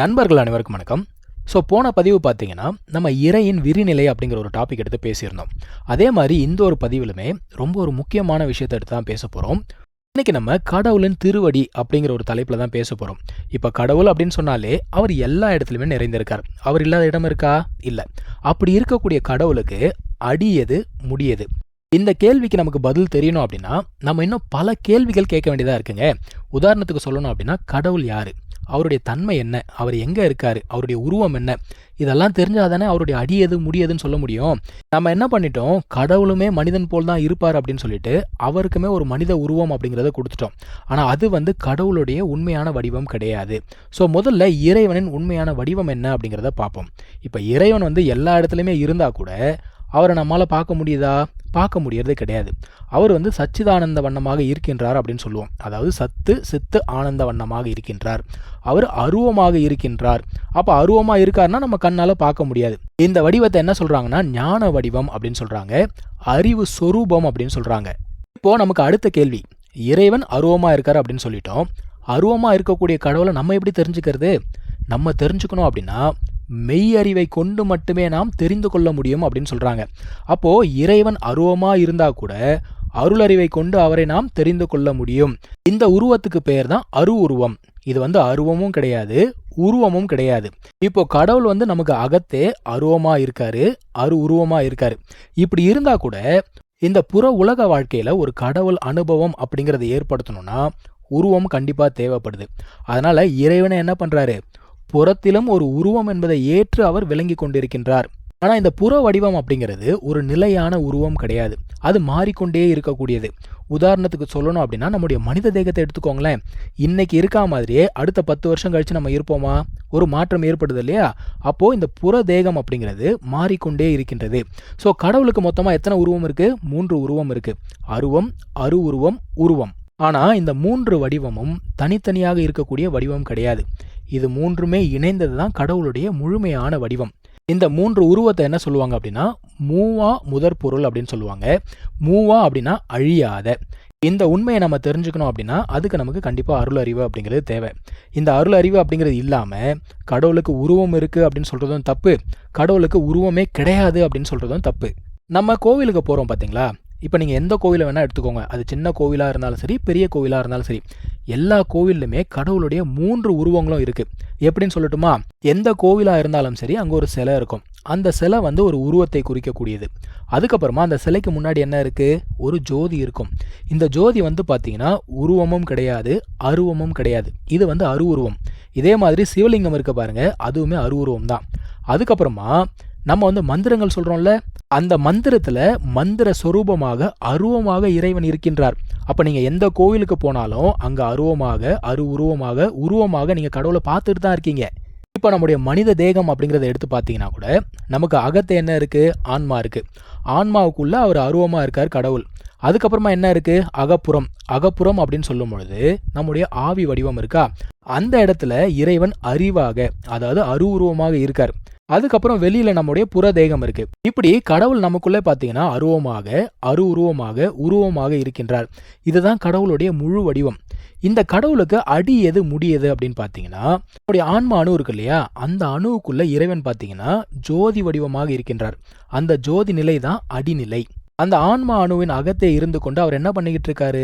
நண்பர்கள் அனைவருக்கும் வணக்கம். ஸோ போன பதிவு பார்த்தீங்கன்னா நம்ம இறையின் விரிநிலை அப்படிங்கிற ஒரு டாபிக் எடுத்து பேசியிருந்தோம். அதே மாதிரி இந்த ஒரு பதிவிலுமே ரொம்ப ஒரு முக்கியமான விஷயத்தை எடுத்து தான் பேச போகிறோம் இன்னைக்கு நம்ம கடவுளின் திருவடி அப்படிங்கிற ஒரு தலைப்பில் தான் பேச போகிறோம் இப்போ கடவுள் அப்படின்னு சொன்னாலே அவர் எல்லா இடத்துலையுமே நிறைந்திருக்கார். அவர் இல்லாத இடம் இருக்கா? இல்லை. அப்படி இருக்கக்கூடிய கடவுளுக்கு அடியது முடியது இந்த கேள்விக்கு நமக்கு பதில் தெரியணும் அப்படின்னா நம்ம இன்னும் பல கேள்விகள் கேட்க வேண்டியதாக இருக்குங்க. உதாரணத்துக்கு சொல்லணும் அப்படின்னா கடவுள் யாரு? அவருடைய தன்மை என்ன? அவர் எங்கே இருக்கார்? அவருடைய உருவம் என்ன? இதெல்லாம் தெரிஞ்சால் தானே அவருடைய அடி எது முடியதுன்னு சொல்ல முடியும். நம்ம என்ன பண்ணிட்டோம்? கடவுளுமே மனிதன் போல் தான் இருப்பார் அப்படின்னு சொல்லிட்டு அவருக்குமே ஒரு மனித உருவம் அப்படிங்கிறத கொடுத்துட்டோம். ஆனால் அது வந்து கடவுளுடைய உண்மையான வடிவம் கிடையாது. ஸோ முதல்ல இறைவனின் உண்மையான வடிவம் என்ன அப்படிங்கிறத பார்ப்போம். இப்போ இறைவன் வந்து எல்லா இடத்துலையுமே இருந்தால் கூட அவரை நம்மளால் பார்க்க முடியுதா? பார்க்க முடியறது கிடையாது. அவர் வந்து சச்சிதானந்த வண்ணமாக இருக்கின்றார் அப்படின்னு சொல்லுவோம். அதாவது சத்து சித்து ஆனந்த வண்ணமாக இருக்கின்றார். அவர் அருவமாக இருக்கின்றார். அப்போ அருவமாக இருக்காருன்னா நம்ம கண்ணால் பார்க்க முடியாது. இந்த வடிவத்தை என்ன சொல்கிறாங்கன்னா ஞான வடிவம் அப்படின்னு சொல்கிறாங்க அறிவு சொரூபம் அப்படின்னு சொல்கிறாங்க இப்போது நமக்கு அடுத்த கேள்வி. இறைவன் அருவமாக இருக்கார் அப்படின்னு சொல்லிட்டோம். அருவமாக இருக்கக்கூடிய கடவுளை நம்ம எப்படி தெரிஞ்சுக்கிறது? நம்ம தெரிஞ்சுக்கணும் அப்படின்னா மெய் அறிவை கொண்டு மட்டுமே நாம் தெரிந்து கொள்ள முடியும் அப்படின்னு சொல்கிறாங்க அப்போது இறைவன் அருவமாக இருந்தால் கூட அருளறிவை கொண்டு அவரை நாம் தெரிந்து கொள்ள முடியும். இந்த உருவத்துக்கு பெயர் தான் அரு உருவம். இது வந்து அருவமும் கிடையாது உருவமும் கிடையாது. இப்போ கடவுள் வந்து நமக்கு அகத்தே அருவமாக இருக்காரு அரு உருவமாக இருக்காரு. இப்படி இருந்தால் கூட இந்த புற உலக வாழ்க்கையில் ஒரு கடவுள் அனுபவம் அப்படிங்கிறத ஏற்படுத்தணும்னா உருவம் கண்டிப்பாக தேவைப்படுது. அதனால் இறைவனை என்ன பண்ணுறாரு புறத்திலும் ஒரு உருவம் என்பதை ஏற்று அவர் விளங்கி கொண்டிருக்கின்றார். ஆனா இந்த புற வடிவம் அப்படிங்கிறது ஒரு நிலையான உருவம் கிடையாது. அது மாறிக்கொண்டே இருக்கக்கூடியது. உதாரணத்துக்கு சொல்லணும் அப்படின்னா நம்முடைய மனித தேகத்தை எடுத்துக்கோங்களேன். இன்னைக்கு இருக்கா மாதிரியே அடுத்த பத்து வருஷம் கழிச்சு நம்ம இருப்போமா? ஒரு மாற்றம் ஏற்படுது இல்லையா? அப்போ இந்த புற தேகம் அப்படிங்கிறது மாறிக்கொண்டே இருக்கின்றது. ஸோ கடவுளுக்கு மொத்தமாக எத்தனை உருவம் இருக்கு? மூன்று உருவம் இருக்கு. அருவம் அரு உருவம் உருவம். ஆனா இந்த மூன்று வடிவமும் தனித்தனியாக இருக்கக்கூடிய வடிவம் கிடையாது. இது மூன்றுமே இணைந்தது தான் கடவுளுடைய முழுமையான வடிவம். இந்த மூன்று உருவத்தை என்ன சொல்லுவாங்க அப்படின்னா மூவா முதற் பொருள் அப்படின்னு சொல்லுவாங்க. மூவா அப்படின்னா அழியாத. இந்த உண்மையை நம்ம தெரிஞ்சுக்கணும் அப்படின்னா அதுக்கு நமக்கு கண்டிப்பாக அருள் அறிவு அப்படிங்கிறது தேவை. இந்த அருள் அறிவு அப்படிங்கிறது இல்லாமல் கடவுளுக்கு உருவம் இருக்குது அப்படின்னு சொல்கிறதும் தப்பு. கடவுளுக்கு உருவமே கிடையாது அப்படின்னு சொல்கிறதும் தப்பு. நம்ம கோவிலுக்கு போகிறோம் பார்த்தீங்களா இப்போ நீங்கள் எந்த கோவிலை வேணால் எடுத்துக்கோங்க. அது சின்ன கோவிலாக இருந்தாலும் சரி பெரிய கோவிலாக இருந்தாலும் சரி எல்லா கோவில்லுமே கடவுளுடைய மூன்று உருவங்களும் இருக்குது எப்படின்னு சொல்லட்டுமா? எந்த கோவிலாக இருந்தாலும் சரி அங்கே ஒரு சிலை இருக்கும். அந்த சிலை வந்து ஒரு உருவத்தை குறிக்கக்கூடியது. அதுக்கப்புறமா அந்த சிலைக்கு முன்னாடி என்ன இருக்குது ஒரு ஜோதி இருக்கும். இந்த ஜோதி வந்து பார்த்தீங்கன்னா உருவமும் கிடையாது அருவமும் கிடையாது. இது வந்து அருவுருவம். இதே மாதிரி சிவலிங்கம் இருக்க பாருங்கள் அதுவுமே அருவுருவம் தான். அதுக்கப்புறமா நம்ம வந்து மந்திரங்கள் சொல்கிறோம்ல அந்த மந்திரத்தில் மந்திர சொரூபமாக அருவமாக இறைவன் இருக்கின்றார். அப்போ நீங்கள் எந்த கோவிலுக்கு போனாலும் அங்கே அருவமாக அரு உருவமாக உருவமாக நீங்கள் கடவுளை பார்த்துட்டு தான் இருக்கீங்க. இப்போ நம்முடைய மனித தேகம் அப்படிங்கிறத எடுத்து பார்த்தீங்கன்னா கூட நமக்கு அகத்தை என்ன இருக்குது ஆன்மா இருக்குது ஆன்மாவுக்குள்ளே அவர் அருவமாக இருக்கார் கடவுள். அதுக்கப்புறமா என்ன இருக்குது அகப்புறம். அகப்புறம் அப்படின்னு சொல்லும் பொழுது நம்முடைய ஆவி வடிவம் இருக்கா? அந்த இடத்துல இறைவன் அறிவாக அதாவது அரு உருவமாக இருக்கார். அதுக்கப்புறம் வெளியில நம்முடைய புற தேகம் இருக்கு. இப்படி கடவுள் நமக்குள்ளே பார்த்தீங்கன்னா அருவமாக அரு உருவமாக உருவமாக இருக்கின்றார். இதுதான் கடவுளுடைய முழு வடிவம். இந்த கடவுளுக்கு அடி எது முடியது அப்படின்னு பார்த்தீங்கன்னா நம்முடைய ஆன்ம அணு இருக்கு இல்லையா? அந்த அணுவுக்குள்ள இறைவன் பார்த்தீங்கன்னா ஜோதி வடிவமாக இருக்கின்றார். அந்த ஜோதி நிலை தான் அடிநிலை. அந்த ஆன்மா அணுவின் அகத்தே இருந்து கொண்டு அவர் என்ன பண்ணிக்கிட்டு இருக்காரு?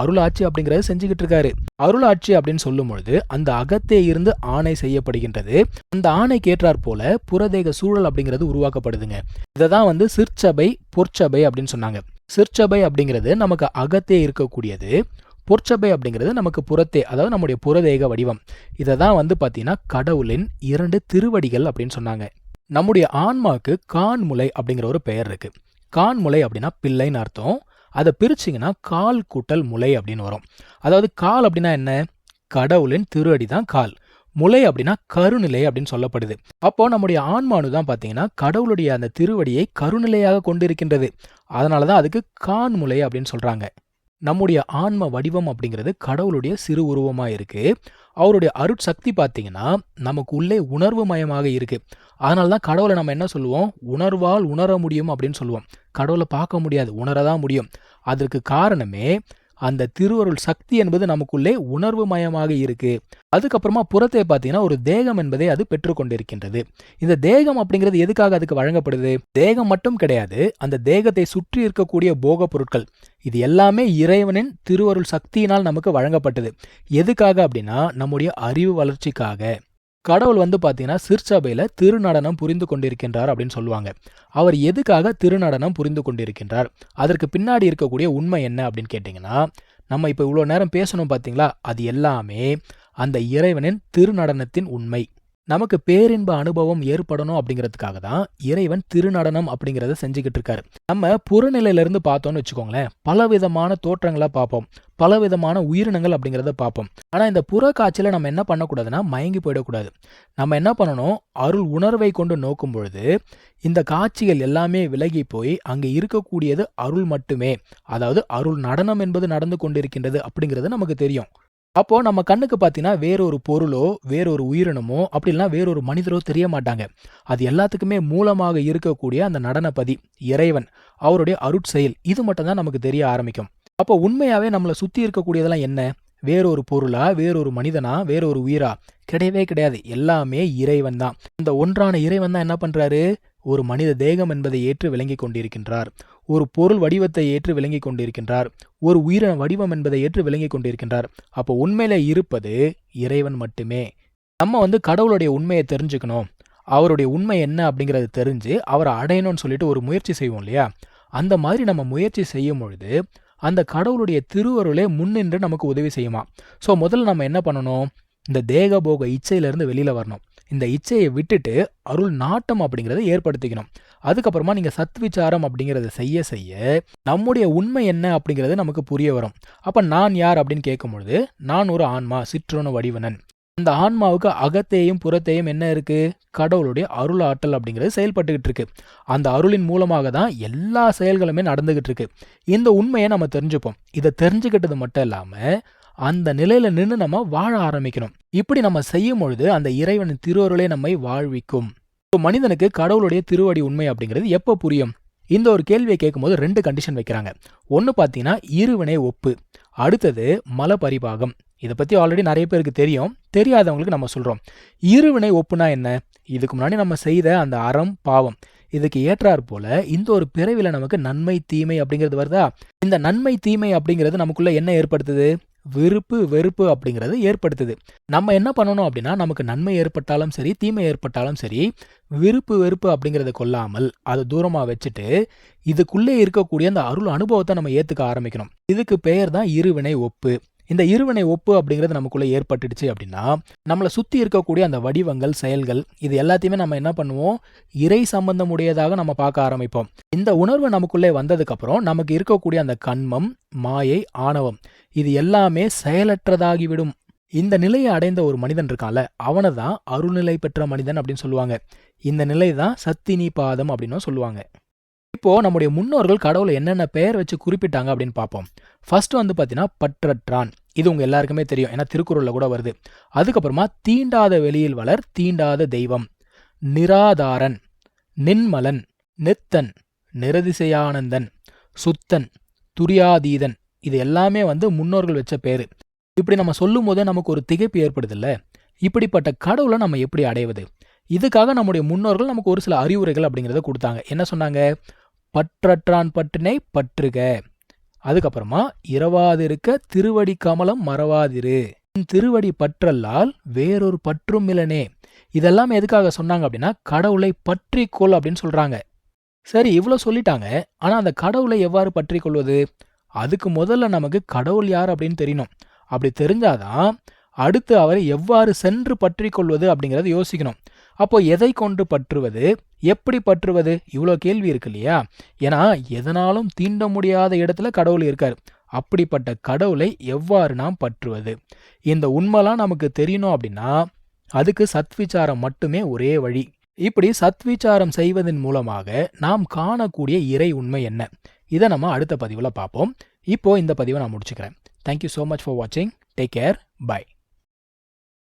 அருளாட்சி அப்படிங்கறத செஞ்சுக்கிட்டு இருக்காரு. அருளாட்சி அப்படின்னு சொல்லும் பொழுது அந்த அகத்தே இருந்து ஆணை செய்யப்படுகின்றது. அந்த ஆணைக்கு ஏற்றாற் போல புறதேக சூழல் அப்படிங்கிறது உருவாக்கப்படுதுங்க. இதை தான் வந்து சிற்சபை பொற்சபை அப்படின்னு சொன்னாங்க. சிற்சபை அப்படிங்கிறது நமக்கு அகத்தே இருக்கக்கூடியது. பொற்சபை அப்படிங்கிறது நமக்கு புறத்தே அதாவது நம்முடைய புறதேக வடிவம். இதை தான் வந்து பார்த்தீங்கன்னா கடவுளின் இரண்டு திருவடிகள் அப்படின்னு சொன்னாங்க. நம்முடைய ஆன்மாவுக்கு கான்முலை அப்படிங்கிற ஒரு பெயர் கான் முளை அப்படின்னா பிள்ளைன்னு அர்த்தம். அதை பிரிச்சிங்கன்னா கால் கூட்டல் முலை அப்படின்னு வரும். அதாவது கால் அப்படின்னா என்ன? கடவுளின் திருஅடி தான் கால். முலை அப்படின்னா கருநிலை அப்படின்னு சொல்லப்படுது. அப்போ நம்முடைய ஆன்மானு தான் பார்த்தீங்கன்னா கடவுளுடைய அந்த திருவடியை கருநிலையாக கொண்டிருக்கின்றது. அதனால தான் அதுக்கு கான்முலை அப்படின்னு சொல்றாங்க. நம்முடைய ஆன்ம வடிவம் அப்படிங்கிறது கடவுளுடைய சிறு உருவமாக இருக்குது அவருடைய அருட்சக்தி பார்த்தீங்கன்னா நமக்கு உள்ளே உணர்வு மயமாக இருக்குது அதனால தான் கடவுளை நம்ம என்ன சொல்லுவோம்? உணர்வால் உணர முடியும் அப்படின்னு சொல்லுவோம். கடவுளை பார்க்க முடியாது உணரதான் முடியும். அதற்கு காரணமே அந்த திருவருள் சக்தி என்பது நமக்குள்ளே உணர்வு மயமாக இருக்கு. அதுக்கப்புறமா புறத்தை பார்த்தீங்கன்னா ஒரு தேகம் என்பதை அது பெற்றுக்கொண்டிருக்கின்றது இந்த தேகம் அப்படிங்கிறது எதுக்காக அதுக்கு வழங்கப்படுது? தேகம் மட்டும் கிடையாது அந்த தேகத்தை சுற்றி இருக்கக்கூடிய போக பொருட்கள் இது எல்லாமே இறைவனின் திருவருள் சக்தியினால் நமக்கு வழங்கப்பட்டது. எதுக்காக அப்படின்னா நம்முடைய அறிவு வளர்ச்சிக்காக. கடவுள் வந்து பார்த்தீங்கன்னா சிற்சபையில் திருநடனம் புரிந்து கொண்டிருக்கின்றார் அப்படின்னு சொல்லுவாங்க. அவர் எதுக்காக திருநடனம் புரிந்து கொண்டிருக்கின்றார்? அதற்கு பின்னாடி இருக்கக்கூடிய உண்மை என்ன அப்படின்னு கேட்டிங்கன்னா நம்ம இப்போ இவ்வளோ நேரம் பேசணும் பார்த்தீங்களா அது எல்லாமே அந்த இறைவனின் திருநடனத்தின் உண்மை. நமக்கு பேரின்ப அனுபவம் ஏற்படணும் அப்படிங்கிறதுக்காக தான் இறைவன் திருநடனம் அப்படிங்கிறத செஞ்சுக்கிட்டு இருக்காரு. நம்ம புறநிலையிலிருந்து பார்த்தோம்னு வச்சுக்கோங்களேன் பலவிதமான தோற்றங்களை பார்ப்போம் பலவிதமான உயிரினங்கள் அப்படிங்கிறத பார்ப்போம். ஆனால் இந்த புற காட்சியில் நம்ம என்ன பண்ணக்கூடாதுன்னா மயங்கி போயிடக்கூடாது. நம்ம என்ன பண்ணணும் அருள் உணர்வை கொண்டு நோக்கும் பொழுது இந்த காட்சிகள் எல்லாமே விலகி போய் அங்கே இருக்கக்கூடியது அருள் மட்டுமே. அதாவது அருள் நடனம் என்பது நடந்து கொண்டிருக்கின்றது அப்படிங்கிறது நமக்கு தெரியும். அப்போ நம்ம கண்ணுக்கு பார்த்தீங்கன்னா வேறொரு பொருளோ வேறொரு உயிரினமோ அப்படி இல்லைன்னா வேறொரு மனிதரோ தெரிய மாட்டாங்க அது எல்லாத்துக்குமே மூலமாக இருக்கக்கூடிய அந்த நடனப்பதி இறைவன் அவருடைய அருட்செயல் இது மட்டும்தான் நமக்கு தெரிய ஆரம்பிக்கும். அப்போ உண்மையாவே நம்மளை சுத்தி இருக்கக்கூடியதெல்லாம் என்ன? வேறொரு பொருளா வேறொரு மனிதனா வேறொரு உயிரா? கிடையவே கிடையாது. எல்லாமே இறைவன் தான். இந்த ஒன்றான இறைவன் தான் என்ன பண்றாரு? ஒரு மனித தேகம் என்பதை ஏற்று விளங்கி கொண்டிருக்கின்றார். ஒரு பொருள் வடிவத்தை ஏற்று விளங்கி கொண்டிருக்கின்றார். ஒரு உயிரின வடிவம் என்பதை ஏற்று விளங்கி கொண்டிருக்கின்றார். அப்போ உண்மையில இருப்பது இறைவன் மட்டுமே. நம்ம வந்து கடவுளுடைய உண்மையை தெரிஞ்சுக்கணும். அவருடைய உண்மை என்ன அப்படிங்கிறத தெரிஞ்சு அவரை அடையணும்னு சொல்லிட்டு ஒரு முயற்சி செய்வோம் இல்லையா? அந்த மாதிரி நம்ம முயற்சி செய்யும் பொழுது அந்த கடவுளுடைய திருவருளே முன்னின்று நமக்கு உதவி செய்யுமா? ஸோ முதல்ல நம்ம என்ன பண்ணணும்? இந்த தேகபோக இச்சையிலேருந்து வெளியில் வரணும். இந்த இச்சையை விட்டுட்டு அருள் நாட்டம் அப்படிங்கிறத ஏற்படுத்திக்கணும். அதுக்கப்புறமா நீங்கள் சத்விச்சாரம் அப்படிங்கிறத செய்ய செய்ய நம்முடைய உண்மை என்ன அப்படிங்கிறது நமக்கு புரிய வரும். அப்போ நான் யார் அப்படின்னு கேட்கும்பொழுது நான் ஒரு ஆன்மா சிற்றோன வடிவனன். அந்த ஆன்மாவுக்கு அகத்தையும் புறத்தையும் என்ன இருக்கு? கடவுளுடைய அருள் ஆற்றல் அப்படிங்கிறது செயல்பட்டுக்கிட்டு இருக்கு. அந்த அருளின் மூலமாக தான் எல்லா செயல்களுமே நடந்துகிட்டு இருக்கு. இந்த உண்மையை நம்ம தெரிஞ்சுப்போம். இதை தெரிஞ்சுக்கிட்டது மட்டும் இல்லாமல் அந்த நிலையில நின்று நம்ம வாழ ஆரம்பிக்கணும். இப்படி நம்ம செய்யும் பொழுது அந்த இறைவனின் திருவருளே நம்மை வாழ்விக்கும். ஒரு மனிதனுக்கு கடவுளுடைய திருவடி உண்மை அப்படிங்கிறது எப்போ புரியும்? இந்த ஒரு கேள்வியை கேட்கும்போது ரெண்டு கண்டிஷன் வைக்கிறாங்க. ஒன்று பார்த்தீங்கன்னா இருவினை ஒப்பு. அடுத்தது மல பரிபாகம் இதை பற்றி ஆல்ரெடி நிறைய பேருக்கு தெரியும். தெரியாதவங்களுக்கு நம்ம சொல்கிறோம் இருவினை ஒப்புனா என்ன? இதுக்கு முன்னாடி நம்ம செய்த அந்த அறம் பாவம். இதுக்கு ஏற்றாற் போல இந்த ஒரு பிறவில நமக்கு நன்மை தீமை அப்படிங்கிறது வருதா? இந்த நன்மை தீமை அப்படிங்கிறது நமக்குள்ள என்ன ஏற்படுத்துது? விருப்பு வெறுப்பு அப்படிங்கிறது ஏற்படுத்துது. நம்ம என்ன பண்ணணும் அப்படின்னா நமக்கு நன்மை ஏற்பட்டாலும் சரி தீமை ஏற்பட்டாலும் சரி விருப்பு வெறுப்பு அப்படிங்கிறத கொல்லாமல் அதை தூரமாக வச்சுட்டு இதுக்குள்ளே இருக்கக்கூடிய அந்த அருள் அனுபவத்தை நம்ம ஏற்றுக்க ஆரம்பிக்கணும். இதுக்கு பெயர் தான் இருவினை ஒப்பு. இந்த இருவினை ஒப்பு அப்படிங்கிறது நமக்குள்ளே ஏற்பட்டுடுச்சு அப்படின்னா நம்மளை சுற்றி இருக்கக்கூடிய அந்த வடிவங்கள் செயல்கள் இது எல்லாத்தையுமே நம்ம என்ன பண்ணுவோம்? இறை சம்பந்தம் உடையதாக நம்ம பார்க்க ஆரம்பிப்போம். இந்த உணர்வு நமக்குள்ளே வந்ததுக்கப்புறம் நமக்கு இருக்கக்கூடிய அந்த கண்மம் மாயை ஆணவம் இது எல்லாமே செயலற்றதாகிவிடும். இந்த நிலையை அடைந்த ஒரு மனிதன் இருக்கான்ல அவனை தான் அருள்நிலை பெற்ற மனிதன் அப்படின்னு சொல்லுவாங்க. இந்த நிலை தான் சத்தினி பாதம் அப்படின்னு சொல்லுவாங்க. இப்போ நம்முடைய முன்னோர்கள் கடவுளை என்னென்ன பெயர் வச்சு குறிப்பிட்டாங்க அப்படின்னு பார்ப்போம். ஃபர்ஸ்ட் வந்து பார்த்தீங்கன்னா பற்றற்றான். இது உங்க எல்லாருக்குமே தெரியும். ஏன்னா திருக்குறளில் கூட வருது. அதுக்கப்புறமா தீண்டாத வெளியில் வளர் தீண்டாத தெய்வம். நிராதாரன் நின்மலன் நித்தன் நிரதிசையானந்தன் சுத்தன் துரியாதீதன். இது எல்லாமே வந்து முன்னோர்கள் வச்ச பேரு. இப்படி நம்ம சொல்லும் போதே நமக்கு ஒரு திகைப்பு ஏற்படுதில்ல? இப்படிப்பட்ட கடவுளை நம்ம எப்படி அடைவது? இதுக்காக நம்முடைய முன்னோர்கள் நமக்கு ஒரு சில அறிவுரைகள் அப்படிங்கிறத கொடுத்தாங்க. என்ன சொன்னாங்க? பற்றற்றான் பற்றினை பற்றுக. அதுக்கப்புறமா இரவாதிருக்க திருவடி கமலம் மறவாதிரு. திருவடி பற்றல்லால் வேறொரு பற்றும் இல்லனே. இதெல்லாம் எதுக்காக சொன்னாங்க அப்படின்னா கடவுளை பற்றி கொள் அப்படின்னு சொல்றாங்க. சரி இவ்வளோ சொல்லிட்டாங்க. ஆனா அந்த கடவுளை எவ்வாறு பற்றி கொள்வது? அதுக்கு முதல்ல நமக்கு கடவுள் யார் அப்படின்னு தெரியணும். அப்படி தெரிஞ்சாதான் அடுத்து அவரை எவ்வாறு சென்று பற்றி கொள்வது அப்படிங்கிறத யோசிக்கணும். அப்போ எதை கொண்டு பற்றுவது? எப்படி பற்றுவது? இவ்வளோ கேள்வி இருக்கு இல்லையா? ஏன்னா எதனாலும் தீண்ட முடியாத இடத்துல கடவுள் இருக்கார். அப்படிப்பட்ட கடவுளை எவ்வாறு நாம் பற்றுவது? இந்த உண்மைலாம் நமக்கு தெரியணும் அப்படின்னா அதுக்கு சத்விச்சாரம் மட்டுமே ஒரே வழி. இப்படி சத்விச்சாரம் செய்வதன் மூலமாக நாம் காணக்கூடிய இறை உண்மை என்ன? இதை நம்ம அடுத்த பதிவில் பார்ப்போம். இப்போ இந்த பதிவை நான் முடிச்சுக்கிறேன். Thank you so much for வாட்சிங் டேக் கேர் பை